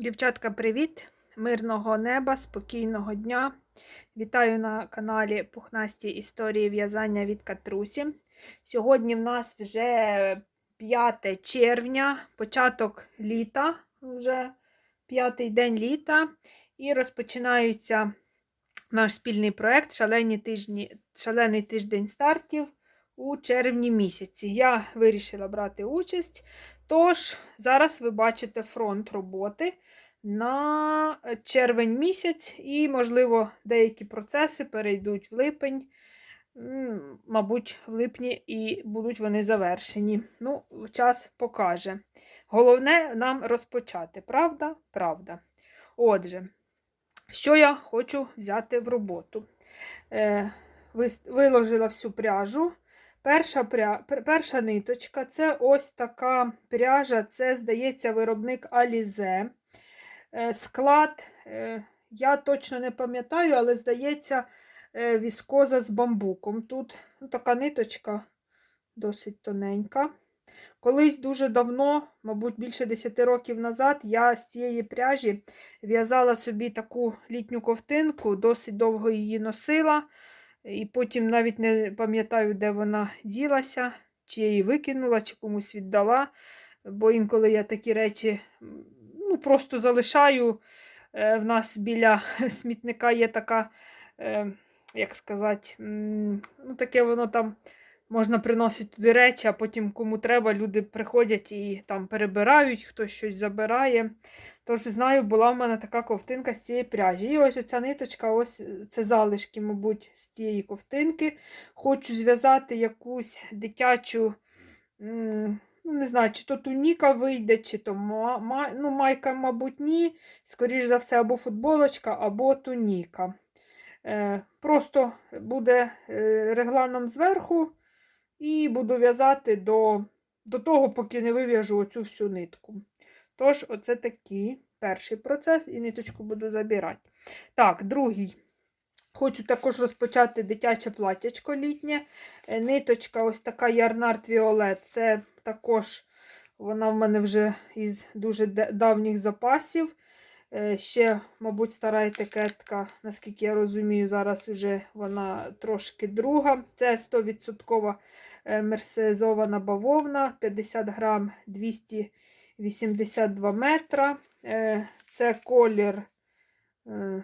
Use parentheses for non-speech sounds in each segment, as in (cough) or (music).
Дівчатка, привіт! Мирного неба, спокійного дня. Вітаю на каналі Пухнасті історії в'язання від Катрусі. Сьогодні в нас вже 5 червня, початок літа, вже п'ятий день літа, і розпочинається наш спільний проєкт Шалені тижні, Шалений тиждень стартів у червні місяці. Я вирішила брати участь. Тож, зараз ви бачите фронт роботи на червень місяць, і, можливо, деякі процеси перейдуть в липень, мабуть, в липні і будуть вони завершені. Ну, час покаже. Головне нам розпочати, правда? Правда. Отже, що я хочу взяти в роботу? Е, Виложила всю пряжу. Перша, пря... перша ниточка це ось така пряжа, це, здається, виробник Alize. Е, Склад, е, я точно не пам'ятаю, але здається, е, віскоза з бамбуком. Тут ну, така ниточка досить тоненька. Колись дуже давно, мабуть, більше 10 років назад, я з цієї пряжі в'язала собі таку літню ковтинку, досить довго її носила. І потім навіть не пам'ятаю, де вона ділася, чи я її викинула, чи комусь віддала. Бо інколи я такі речі ну, просто залишаю. Е, В нас біля (laughs) смітника є така, е, як сказати, ну, таке воно там можна приносити туди речі, а потім кому треба, люди приходять і там перебирають, хтось щось забирає. Тож, знаю, була в мене така ковтинка з цієї пряжі. І ось оця ниточка, ось е, це залишки, мабуть, з тієї ковтинки. Хочу зв'язати якусь дитячу, ну, не знаю, чи то туніка вийде, чи то ну, майка, мабуть, ні. Скоріш за все, або футболочка, або туніка. Е, просто буде е, регланом зверху, і буду в'язати до, до того, поки не вив'яжу оцю всю нитку. Тож, оце такий перший процес, і ниточку буду забирати. Так, другий. Хочу також розпочати дитяче платтячко літнє. Е, Ниточка, ось така Ярнард Віолет. Це також вона в мене вже із дуже давніх запасів. Е, Ще, мабуть, стара етикетка, наскільки я розумію, зараз вже вона трошки друга. Це 100% е, мерсезована бавовна, 50 грам 282 метра. Е, Це колір е,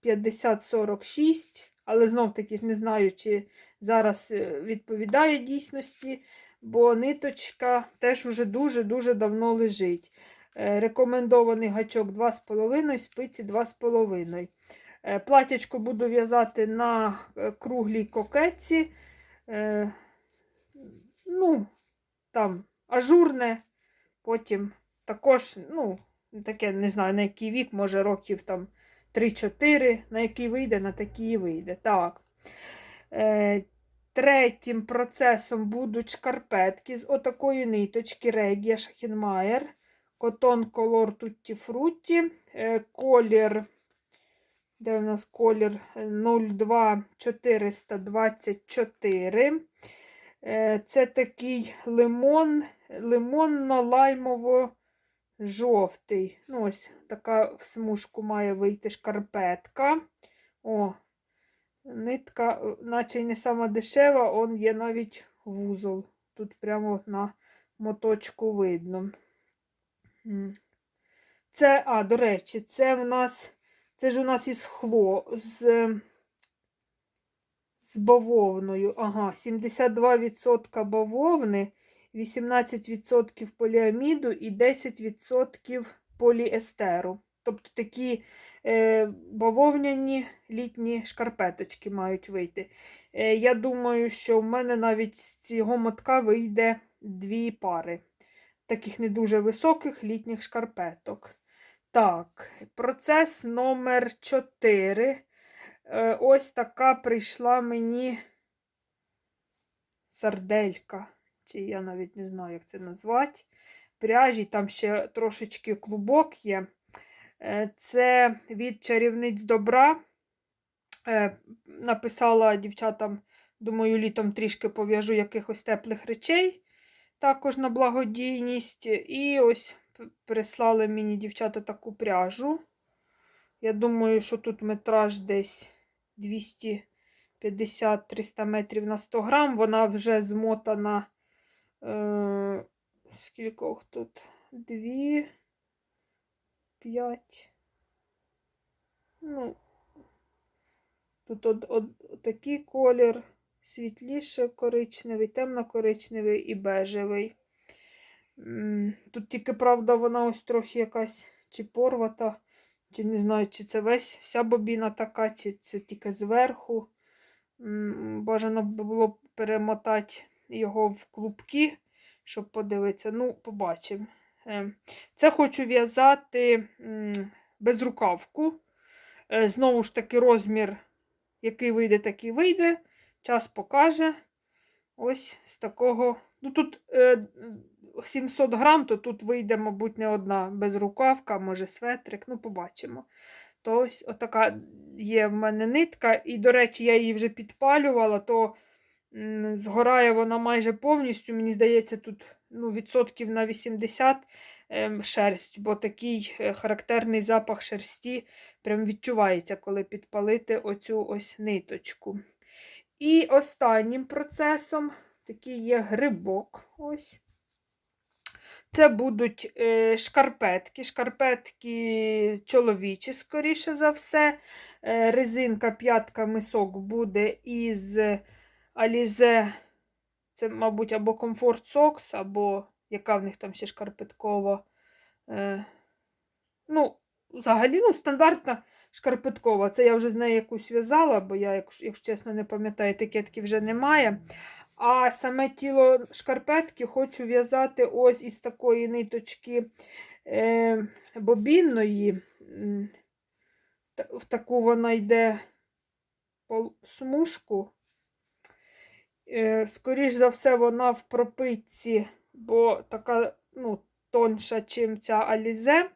5046, але знов таки не знаю, чи зараз відповідає дійсності, бо ниточка теж уже дуже-дуже давно лежить. Е, Рекомендований гачок 2,5, спиці 2,5. Е, Платячко буду в'язати на е, круглій кокетці. Ну, там ажурне, потім також, ну, таке, не знаю, на який вік, може, років там 3-4, на який вийде, на такий вийде. Так. Е, третім процесом будуть шкарпетки з отакої ниточки Регія Шахінмаєр. Котон колор Тутті Фрутті. Е, колір, де у нас колір 02424. Е, це такий лимон, лимонно-лаймово-жовтий. Ну, ось така в смужку має вийти шкарпетка. О, нитка, е, наче й не сама дешева, он є навіть вузол. Тут прямо на моточку видно. Це, а, до речі, це в нас, це ж у нас із хло, з, з бавовною. Ага, 72% бавовни, 18% поліаміду і 10% поліестеру. Тобто такі е, бавовняні літні шкарпеточки мають вийти. Е, я думаю, що в мене навіть з цього мотка вийде дві пари таких не дуже високих літніх шкарпеток. Так, процес номер 4. Е, ось така прийшла мені сарделька. Чи я навіть не знаю, як це назвати. Пряжі, там ще трошечки клубок є. Е, Це від чарівниць добра. Е, Написала дівчатам, думаю, літом трішки пов'яжу якихось теплих речей, також на благодійність. І ось прислали мені дівчата таку пряжу. Я думаю, що тут метраж десь 250-300 метрів на 100 грам. Вона вже змотана. Е, скількох тут? Дві, п'ять. Ну, тут от, от, такий колір, світліше коричневий, темно-коричневий і бежевий. Тут тільки, правда, вона ось трохи якась чи порвата, чи не знаю, чи це весь вся бобіна така, чи це тільки зверху. Бажано б було перемотати його в клубки, щоб подивитися. Ну, побачимо. Е, Це хочу в'язати безрукавку. Е, Знову ж таки, розмір, який вийде, такий вийде. Час покаже. Ось з такого. Ну, тут е, 700 грам, то тут вийде, мабуть, не одна безрукавка, може светрик, ну, побачимо. То ось отака є в мене нитка. І, до речі, я її вже підпалювала, то згорає вона майже повністю. Мені здається, тут ну, відсотків на 80 ем, шерсть, бо такий е, характерний запах шерсті прям відчувається, коли підпалити оцю ось ниточку. І останнім процесом такий є грибок. Ось. Це будуть е, шкарпетки. Шкарпетки чоловічі, скоріше за все. Е, резинка п'ятка мисок буде із Alize. Це, мабуть, або Comfort Socks, або яка в них там ще шкарпеткова. Е, ну, взагалі, ну, стандартна шкарпеткова. Це я вже з нею якусь в'язала, бо я, якщо, якщо чесно, не пам'ятаю, етикетки вже немає. А саме тіло шкарпетки хочу в'язати ось із такої ниточки е, бобінної. В таку вона йде смужку. Е, скоріш за все, вона в пропитці, бо така ну, тонша, чим ця Алізе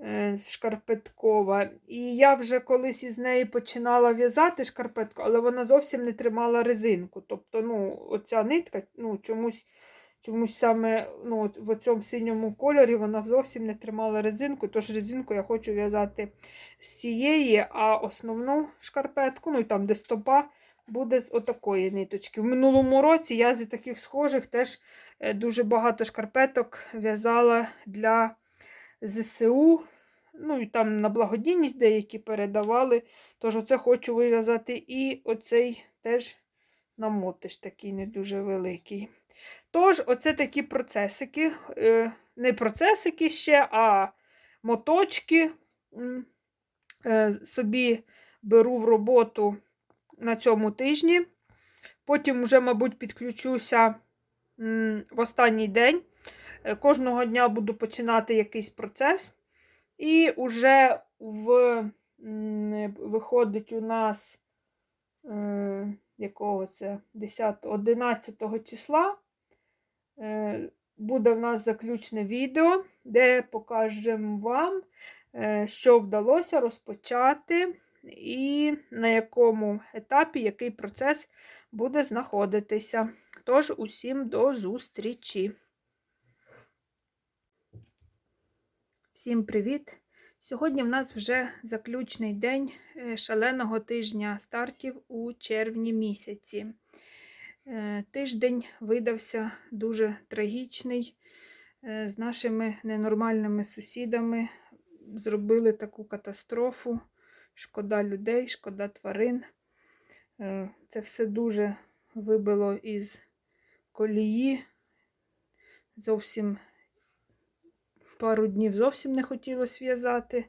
е, шкарпеткова. І я вже колись із неї починала в'язати шкарпетку, але вона зовсім не тримала резинку. Тобто, ну, оця нитка, ну, чомусь, чомусь саме ну, в цьому синьому кольорі вона зовсім не тримала резинку, тож резинку я хочу в'язати з цієї, а основну шкарпетку, ну і там, де стопа, буде з отакої ниточки. В минулому році я з таких схожих теж е, дуже багато шкарпеток в'язала для ЗСУ. Ну і там на благодійність деякі передавали. Тож оце хочу вив'язати. І оцей теж намотиш такий не дуже великий. Тож, оце такі процесики. Е, Не процесики ще, а моточки. Е, Собі беру в роботу на цьому тижні. Потім вже, мабуть, підключуся в останній день. Е, Кожного дня буду починати якийсь процес. І вже в, виходить у нас е, якого це 10, 11 числа. Е, буде в нас заключне відео, де покажемо вам, що вдалося розпочати і на якому етапі який процес буде знаходитися. Тож, усім до зустрічі! Всім привіт! Сьогодні в нас вже заключний день е, шаленого тижня стартів у червні місяці. Е, Тиждень видався дуже трагічний. Е, З нашими ненормальними сусідами зробили таку катастрофу. Шкода людей, шкода тварин. Е, Це все дуже вибило із колії. Зовсім пару днів зовсім не хотілося в'язати,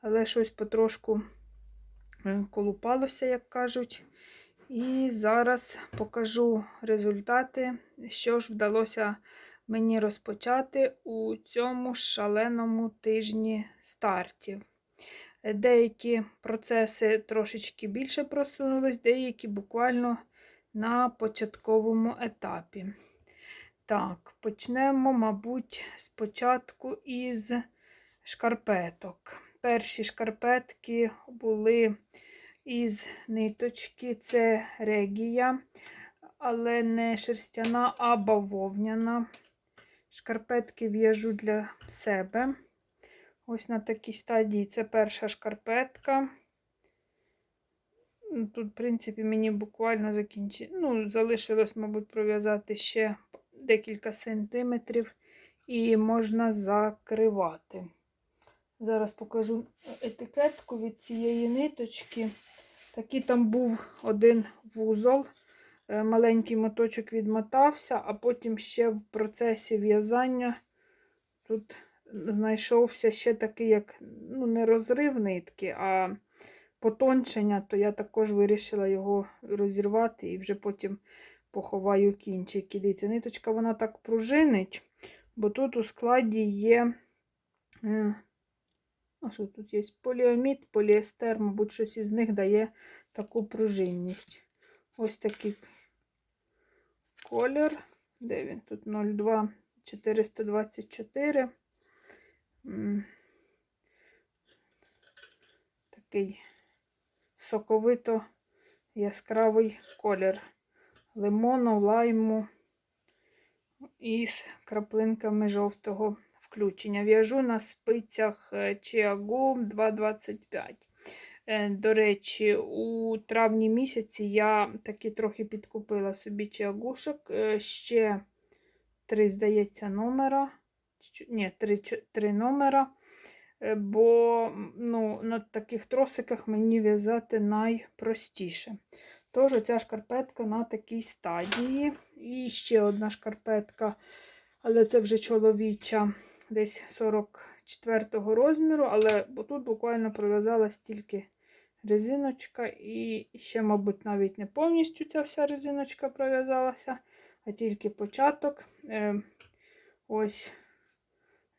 але щось потрошку е, колупалося, як кажуть. І зараз покажу результати, що ж вдалося мені розпочати у цьому шаленому тижні стартів. Деякі процеси трошечки більше просунулись, деякі буквально на початковому етапі. Так, почнемо, мабуть, спочатку із шкарпеток. Перші шкарпетки були із ниточки, це регія, але не шерстяна, а бавовняна Шкарпетки в'яжу для себе. Ось на такій стадії це перша шкарпетка. Ну, Тут, в принципі, мені буквально закінчи... ну, залишилось, мабуть, пров'язати ще декілька сантиметрів і можна закривати. Зараз покажу етикетку від цієї ниточки. Такий там був один вузол. Е, Маленький моточок відмотався, а потім ще в процесі в'язання тут знайшовся ще такий, як ну, не розрив нитки, а потончення, то я також вирішила його розірвати і вже потім поховаю кінчики. Дивіться, ниточка вона так пружинить, бо тут у складі є. е, А що тут є? Поліамід, поліестер, мабуть, щось із них дає таку пружинність. Ось такий колір. Де він? Тут 02 424. Такий соковито яскравий колір лимону, лайму із краплинками жовтого включення. В'яжу на спицях е, Chiago 2,25. Е, До речі, у травні місяці я таки трохи підкупила собі чиагушок. Е, Ще три, здається, номера. Ні, три, три номера. Е, Бо ну, на таких тросиках мені в'язати найпростіше. Тож, оця шкарпетка на такій стадії. І ще одна шкарпетка, але це вже чоловіча, десь 44-го розміру, але тут буквально пров'язалась тільки резиночка, і ще, мабуть, навіть не повністю ця вся резиночка пров'язалася, а тільки початок. Е, ось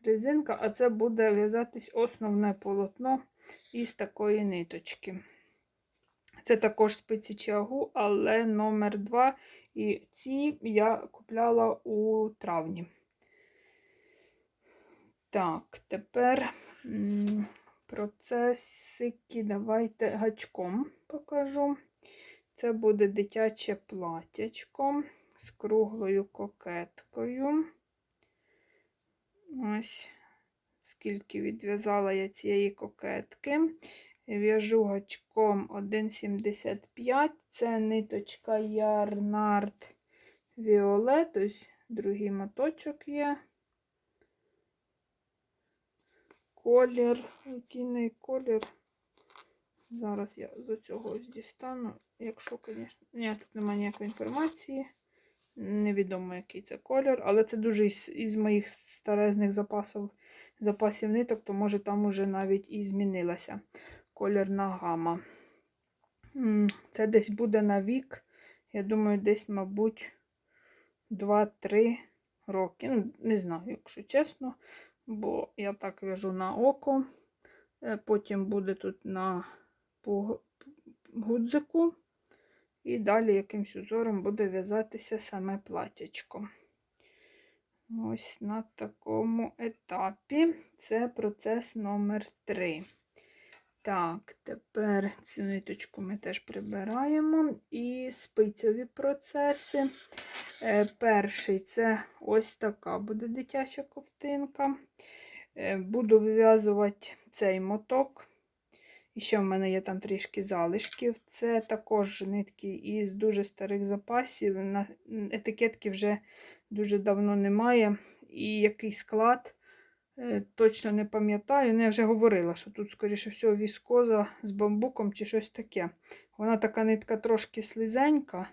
резинка, а це буде в'язатись основне полотно із такої ниточки. Це також спиці чагу, але номер 2. І ці я купляла у травні. Так, тепер процесики давайте гачком покажу. Це буде дитяче платячко з круглою кокеткою. Ось скільки відв'язала я цієї кокетки. В'яжу гачком 1,75. Це ниточка Ярнард Violet. Ось другий моточок є. Колір, який колір. Зараз я з цього дістану. Якщо, звісно, ні, тут немає ніякої інформації. Невідомо, який це колір, але це дуже із, із моїх старезних запасів, запасів ниток, то може там уже навіть і змінилася кольорна гама. Це десь буде на вік. Я думаю, десь, мабуть, 2-3 роки. Ну, не знаю, якщо чесно, бо я так в'яжу на око. Е, Потім буде тут на гудзику. І далі якимсь узором буде в'язатися саме платячко. Ось на такому етапі. Це процес номер 3. Так, тепер цю ниточку ми теж прибираємо. І спицьові процеси. Е, Перший це ось така буде дитяча ковтинка. Е, Буду вив'язувати цей моток. І ще в мене є там трішки залишків. Це також нитки із дуже старих запасів. Етикетки вже дуже давно немає. І який склад, е, точно не пам'ятаю. Ну, я вже говорила, що тут, скоріше всього, віскоза з бамбуком чи щось таке. Вона така нитка трошки слизенька.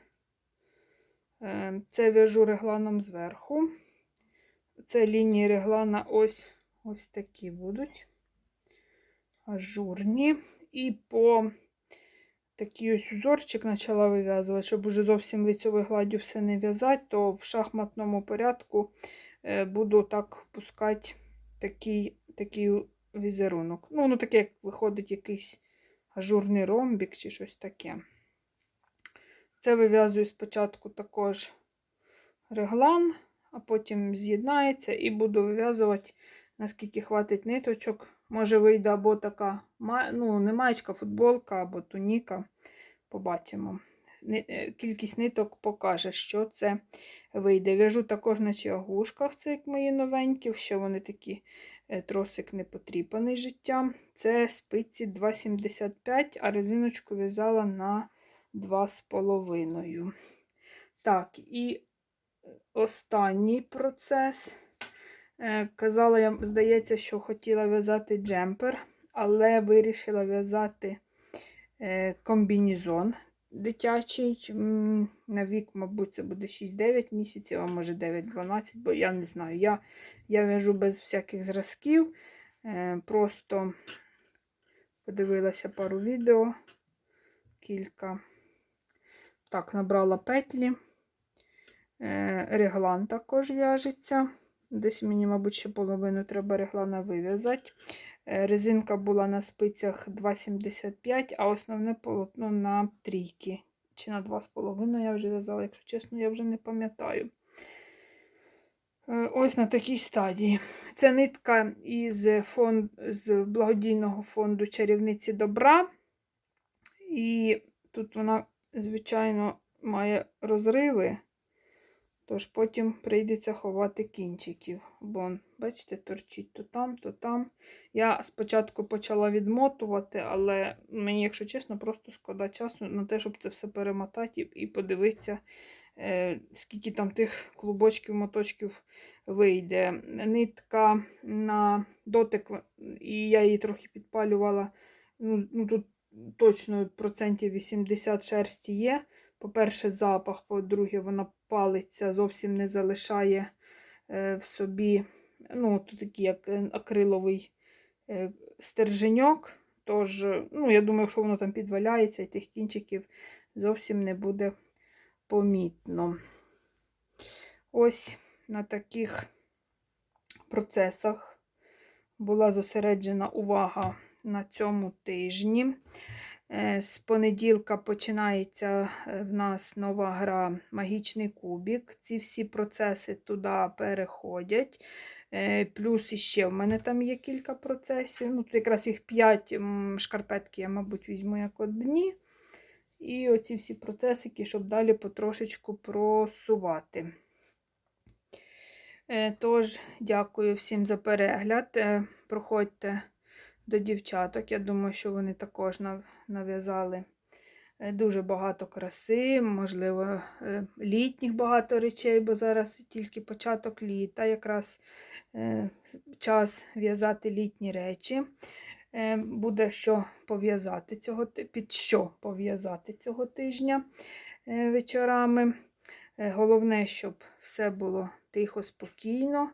Е, Це в'яжу регланом зверху. Це лінії реглана ось, ось такі будуть. Ажурні. І по такий ось узорчик почала вив'язувати, щоб уже зовсім лицьовою гладдю все не в'язати, то в шахматному порядку е, буду так пускати такий, такий візерунок. Ну, воно таке, як виходить якийсь ажурний ромбік чи щось таке. Це вив'язую спочатку також реглан, а потім з'єднається і буду вив'язувати, наскільки хватить ниточок. Може вийде або така, ну, не маєчка, футболка, або туніка. Побачимо. е, кількість ниток покаже, що це вийде. В'яжу також на чагушках, це як мої новенькі, ще вони такі е, тросик не потріпаний життям. Це спиці 2,75, а резиночку в'язала на 2,5. Так, і останній процес. Е, Казала, я, здається, що хотіла в'язати джемпер, але вирішила в'язати е, комбінізон дитячий. На вік, мабуть, це буде 6-9 місяців, а може 9-12, бо я не знаю. Я, я в'яжу без всяких зразків. Е, Просто подивилася пару відео, кілька. Так, набрала петлі. Реглан також в'яжеться. Десь мені, мабуть, ще половину треба реглана вив'язати. Е, Резинка була на спицях 2,75, а основне полотно на трійки. Чи на 2,5 я вже в'язала, якщо чесно, я вже не пам'ятаю. Е, Ось на такій стадії. Це нитка із, фонд, з благодійного фонду чарівниці добра. І тут вона, звичайно, має розриви. Тож потім прийдеться ховати кінчиків. Бо, бачите, торчить то там, то там. Я спочатку почала відмотувати, але мені, якщо чесно, просто шкода часу на те, щоб це все перемотати і- подивитися, е, скільки там тих клубочків, моточків вийде. Нитка на дотик, і я її трохи підпалювала. Ну, ну тут точно процентів 80 шерсті є. По-перше, запах, по-друге, вона палиться, зовсім не залишає е, в собі, ну, тут такий як е, акриловий е, стерженьок. Тож, ну, я думаю, якщо воно там підваляється, і тих кінчиків зовсім не буде помітно. Ось на таких процесах була зосереджена увага на цьому тижні. Е, З понеділка починається е, в нас нова гра Магічний кубік. Ці всі процеси туди переходять. Е, Плюс іще в мене там є кілька процесів. Ну, тут якраз їх 5 шкарпетки я, мабуть, візьму як одні. І оці всі процесики, щоб далі потрошечку просувати. Тож, дякую всім за перегляд. Проходьте до дівчаток. Я думаю, що вони також нав'язали е, дуже багато краси, можливо, е, літніх багато речей, бо зараз тільки початок літа, якраз е, час в'язати літні речі. Буде що пов'язати цього під що пов'язати цього тижня вечорами. Головне, щоб все було тихо, спокійно,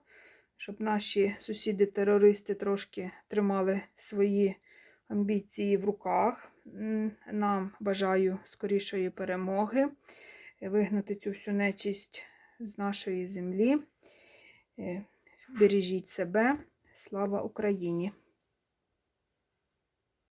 щоб наші сусіди-терористи трошки тримали свої амбіції в руках. Нам бажаю скорішої перемоги, е, вигнати цю всю нечисть з нашої землі. Е, Бережіть себе. Слава Україні!